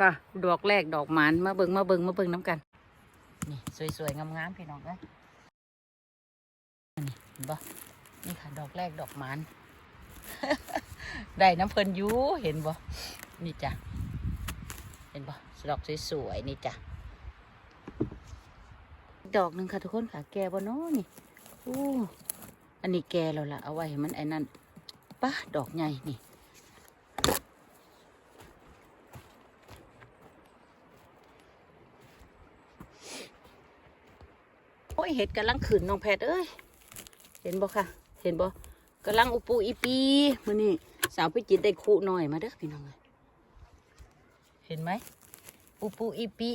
ก็ดอกแรกดอกหมานมาเบิงมาเบิงมาเบิงน้ำกัน นี่สวยๆงามๆพี่น้องเอ้ยนี่เห็นปะนี่ค่ะดอกแรกดอกหมานได้น้ำเพลินยูเห็นบ่นี่จ้ะเห็นบ่ดอกสวยๆนี่จ้ะดอกหนึ่งค่ะทุกคนค่ะแก่บ่นาะนี่อู้อันนี้แก่แล้วล่ะเอาไว้ให้มันไอ้นั่นป้าดอกใหญ่นี่ โอ้ยเห็ดกำลังขืนน้องแพทย์เอ้ยเห็นบ่ค่ะ เห็นบ่กำลังอุปูอีปีมื้อนี้สาวพิจิตได้คู่หน่อยมาเด้อพี่น้องเห็นไหมอุปูอีปี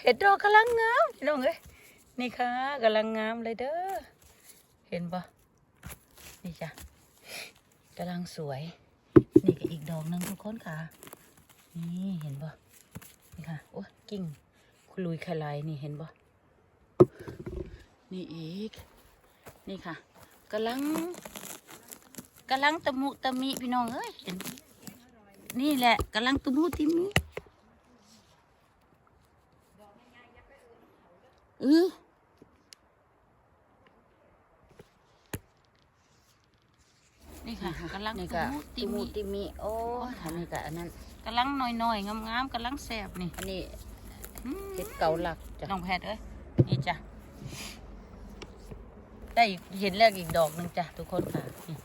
เห็ดดอกกำลังงามพี่น้องเอ้ยนี่ค่ะกำลังงามเลยเด้อเห็นบ่นี่จ้ะกำลังสวย นี่ก็อีกดอกหนึงทุกคนค่ะนี่เห็นบ่นี่ค่ะโอ้ยกิ่งคุลุยคลายนี่เห็นบ่ นี่อีก นี่ค่ะกำลังกำลังตะมุตะมิพี่น้องเอ้ยเห็นนี่แหละกำลังตะมุตะมิเออนี่ค่ะกำลังนี่ตะก็มุติตะมูมิติมีโอ้ยอันนี้ก็อันนั้นกำลังหน่อยๆงามๆกำลังแสบนี่อันนี้อืมเห็ดเก่าหลักจ้ะน้องแพทย์เอ้ยนี่จ้ะ ได้อีกเห็นแรกอีกดอกหนึ่งจ้ะทุกคนค่ะนี่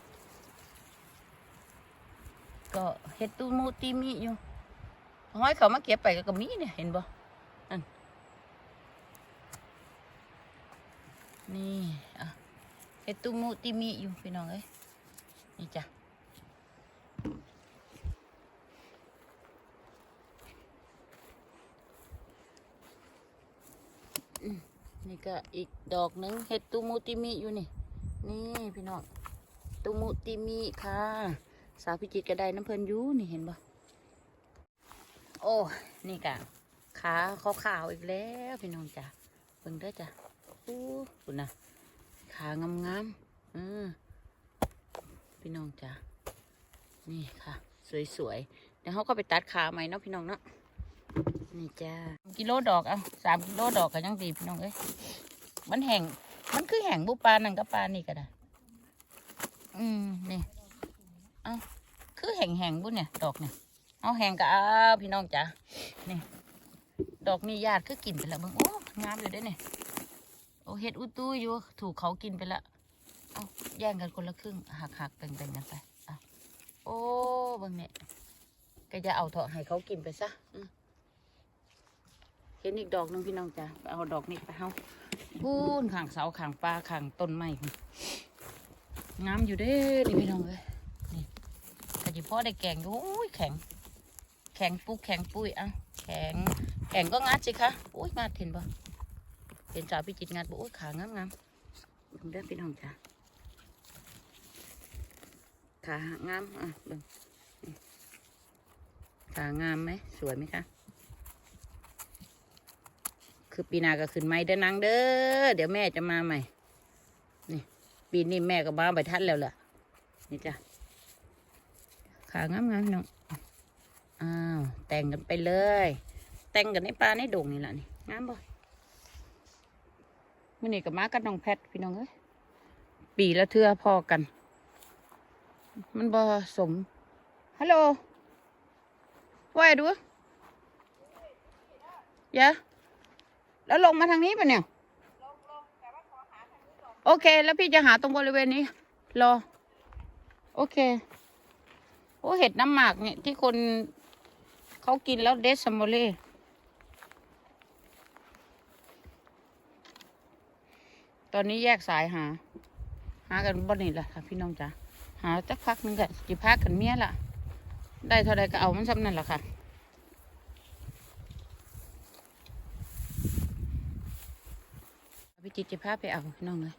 ก็เห็ดตูมูตีมีอยู่ห้อยเขามาเก็บไปก็กมีเนี่ยเห็นบ่นั่นนี่อะเห็ดตูมูตีมีอยู่พี่น้องเอ้ยนี่จ้ะ นี่ก็อีกดอกหนึงเห็ดตูมูติมิอยู่นี่ นี่พี่น้องตูมูติมิค่ะ สาวพิจิตรก็ได้น้ำเพลินยูนี่เห็นบ่โอ้นี่กะขาขาวๆอีกแล้วพี่น้องจ้ะเบิ่งเด้จ้ะอู้คุณนะขางามๆเออพี่น้องจ้ะนี่ค่ะ สวยๆเดี๋ยวเขาก็ไปตัดขาใหม่เนาะพี่น้องเนาะ นี่จ้ากิโลดอกเอาสามกิโลดอกก็ยังดีพี่น้องเอ้ยมันแห้งมันคือแห้งบุปลานั่นกับปลานี่ก็ได้อืมนี่เอาคือแห้งแห้งบุเนี่ยดอกเนี่ยเอาแห้งก็เอาพี่น้องจ้านี่ ดอกนี่ญาติคือกินไปแล้วเบิ่งโอ้งามอยู่ด้เนี่ยโอ้เฮ็ดอุตู้อยู่ถูกเขากินไปละเอาแย่งกันคนละครึ่งหักหักๆแบ่งๆกันไปเอาโอ้บิ่งเนี่ยก็จะเอาเถอะให้เขากินไปซะอืม เห็นอีกดอกนึงพี่น้องจ้ะเอาดอกนี้ไปเฮาพูนขางเสาขางปลาขางต้นไม้งามอยู่เด้นี่พี่น้องเอ้ยนี่กะจิพ่อได้แกงอยู่โอ้ยแข็ง แข็งปุ๊กแข็งปุ้ยอะแข็งแข็งก็งัดสิคะโอ้ยงัดเห็นบ่เห็นสาวพี่จิตงัดบ่โอ้ยขางามงามเบิ่งเด้อพี่น้องจ้ะขางามอะเบิ่งขางามไหมสวยไหมคะ คือปีนาก็ขึ้นใหม่เด้อนางเด้อ เดี๋ยวแม่จะมาใหม่ นี่ ปีนี้แม่ก็มาไปทันแล้วล่ะ นี่จ้ะ ขางามงามๆพี่น้อง อ้าว แต่งกันไปเลย แต่งกันในป่าในดงนี่แหละนี่ งามบ่มื่อนี้กับมากับน้องแพทพี่น้องเอ้ย ปีละเทื่อพอกัน มันบ่สม ฮัลโหลว่าไงดู ยะ แล้วลงมาทางนี้ปะเนี่ยโอเค แล้วพี่จะหาตรงบริเวณนี้รอ โอเคโอ้เห็ดน้ำหมากเนี่ยที่คนเขากินแล้วเดซมโมเล่ตอนนี้แยกสายหา หากันบ่นี่แหละค่ะพี่น้องจ๋าหาจักพักหนึงกันจิพักกันเมียละได้เท่าไรก็เอามันซ้ำนั่นแหละค่ะ จิตจะพาไปเอาพี่น้องเลย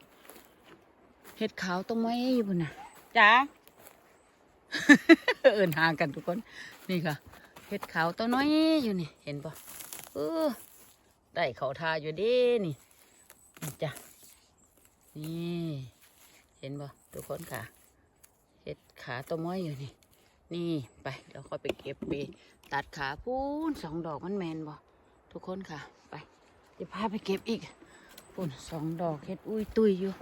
เห็ดขาวต้มไม้อยู่บนน่ะจ้าเอินหากันทุกคน นี่ค่ะเห็ดขาวตัวน้อยอยู่นี่ เห็นปะเออได้เขาทาอยู่ดินี่นี่จ้ะนี่เห็นปะทุกคนค่ะเห็ดขาตัวม้อยอยู่นี่ นี่ไปเดี๋ยวค่อยไปเก็บไปตัดขาพูนสองดอกมันแมนบ่ทุกคนค่ะ ไปเดี๋ยวพาไปเก็บอีก พูนสองดอกเฮ็ดอุ้ยตุยอยู่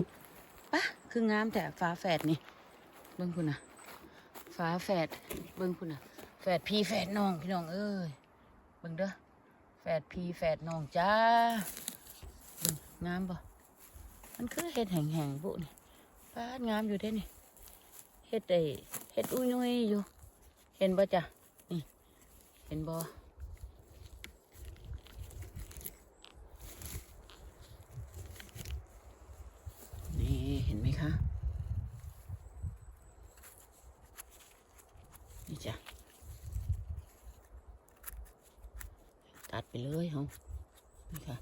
ปะคืองามแต่ฟ้าแฝดนี่ เบิ่งพุ่นะฟ้าแฝดเบิ่งพุ่นะแฝดพี่แฝดน้องพี่น้องเอ้ยเบิ่งเด้อแฝดพี่แฝดน้องจ้าเบิ่งงามบ่มันคือเฮ็ดแห่งๆบุนี่ป้างามอยู่เด้นี่เฮ็ดได้เฮ็ดอุ้ยนุยอยู่ เห็นบ่จ้ะนี่เห็นบ่นี่เห็ นะคะ นี่จ้ะ ตัดไปเลยเฮานี่ค่ะ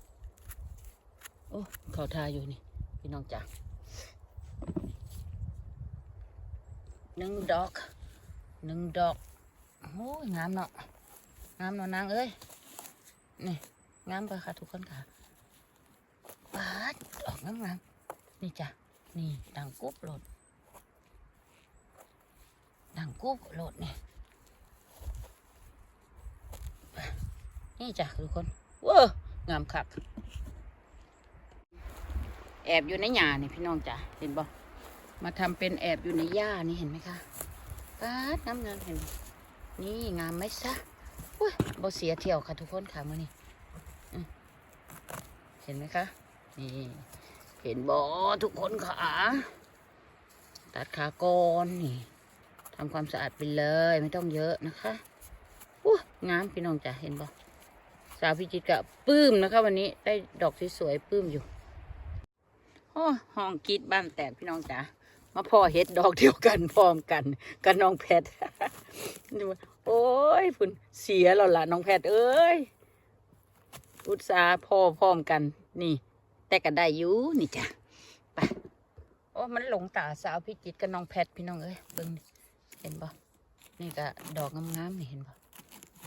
โอ้เขาทาอยู่นี่ พี่น้องจ้ะหนึ่งดอกหนึ่งดอกโอ้ยงามเนาะงามเนาะนางเอ้ยนี่งามไปค่ะทุกคนค่ะปาดดอกงามงามๆนี่จ้ะ นี่ดังกุ๊บโหลด ดังกุ๊บโหลดนี่นี่จ้ะทุกคนเว้องามคักแอบอยู่ในหญ้านี่พี่น้องจ้ะเห็นบ่มาทำเป็นแอบอยู่ในหญ้านี่เห็นไหมคะป๊าดน้ำงามเห็น นี่งามไหมซะอุ้ยบ่เสียเที่ยวค่ะทุกคนค่ะมื่อนี้เห็นไหมคะนี่ เห็นบ่ทุกคนค่ะตัดขาก่อนนี่ทำความสะอาดไปเลยไม่ต้องเยอะนะคะอู้งามพี่น้องจ้ะเห็นบ่สาวพิจิตกะปื้มนะคะ วันนี้ได้ดอกสวยๆปื้มอยู่โอ้ห้องกรีดบ้านแตกพี่น้องจ๋ามาพ่อเฮ็ดดอกเดียวกันพร้อมกันกับน้องแพทโอ้ยพุ่นเสียแล้วล่ะน้องแพทเอ้ยอุตสาห์พ่อพร้อมกันนี่ แต่ก็ได้อยู่นี่จ้ะไปโอ้มันหลงตาสาวพิจิตกับน้องแพทพี่น้องเอ้ยเบิ่งเห็นบ่นี่ก็ดอกงามๆนี่เห็นบ่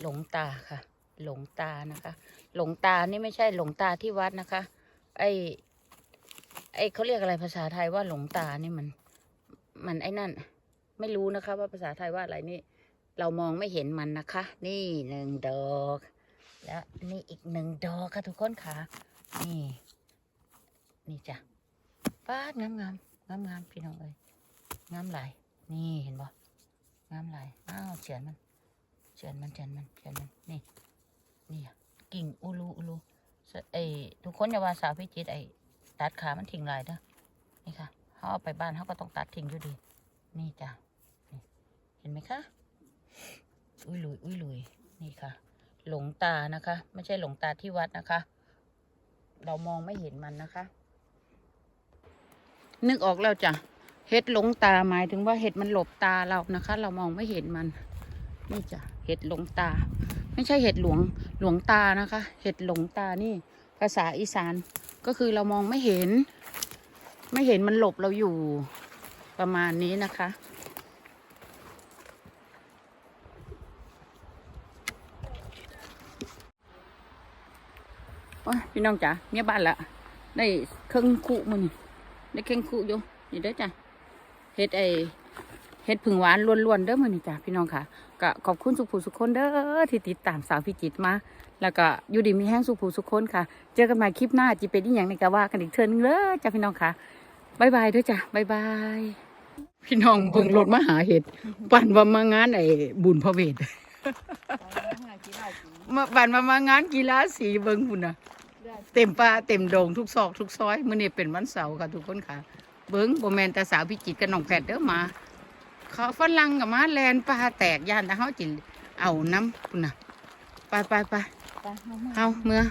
หลงตาค่ะ หลงตานะคะ หลงตานี่ไม่ใช่หลงตาที่วัดนะคะ ไอไอเขาเรียกอะไรภาษาไทยว่าหลงตานี่มัน มันไอ้นั่น ไม่รู้นะคะ ว่าภาษาไทยว่าอะไรนี่ เรามองไม่เห็นมันนะคะ นี่หนึ่งดอก แล้วนี่อีกหนึ่งดอกค่ะทุกคนค่ะนี่ นี่จ้ะฟ้าดงามงามงามงามพี่น้องเอ้ยงามหลายนี่เห็นบ่งามหลายอ้าวเฉือนมันเฉือนมันเฉือนมันเฉือนมันนี่นี่อะกิ่งอูรูอูรูไอทุกคนอย่าว่าสาวพิจิตไอ้ตัดขามันทิ้งลายเด้อนี่ค่ะเขาเอาไปบ้านเขาก็ต้องตัดทิ้งอยู่ดี นี่จ้ะเห็นไหมคะอุ้ยลุยอุ้ยลุยนี่ค่ะ หลงตานะคะ ไม่ใช่หลงตาที่วัดนะคะ เรามองไม่เห็นมันนะคะ นึกออกแล้วจ้ะเห็ดหลงตาหมายถึงว่าเห็ดมันหลบตาเรานะคะ เรามองไม่เห็นมันนี่จ้ะเห็ดหลงตา ไม่ใช่เห็ดหลวงหลวงตานะคะ เห็ดหลงตานี่ภาษาอีสานก็คือเรามองไม่เห็น ไม่เห็นมันหลบเราอยู่ประมาณนี้นะคะโอ้ยพี่น้องจ๋าเมียบ้านละได้เครื่องคุมือนี่ ได้เครื่งคุอยู่นี่เด้อจ้ะเฮ็ดไอเฮ็ดผึ่งหวานล้วนๆเด้อมือนี่จ้ะพี่น้องค่ะก็ขอบคุณสุภูสุขคนเด้อที่ติดตามสาวพิจิตมา แล้วก็อยู่ดีมีแห้งสุภูสุขคนค่ะ เจอกันใหม่คลิปหน้าจีเป็นอีหยังในกะว่ากันอีกเทิร์นงเด้อจ้ะพี่น้องค่ะบายบายเด้อจ้ะบายบายพี่น้องเบิ่งรถมาหาเห็ดปั่นว่ามางานไอ้บุญพระเวทมาปั่นมามางานกีฬาสีเบิ่งพุ่นน่ะ เต็มป่าเต็มโดงทุกซอกทุกซอยมื้อนี้เป็นวันเสาร์ค่ะทุกคนค่ะ เบิ้งบ่แมนแต่สาวพิจิตรกับน้องแพทเด้อมาเขาฝรั่งกับมาแลนปลาแตกย่านแต่เฮาจิเอาน้ำปุ่นน่ะไปไปไปเอาเมื่อ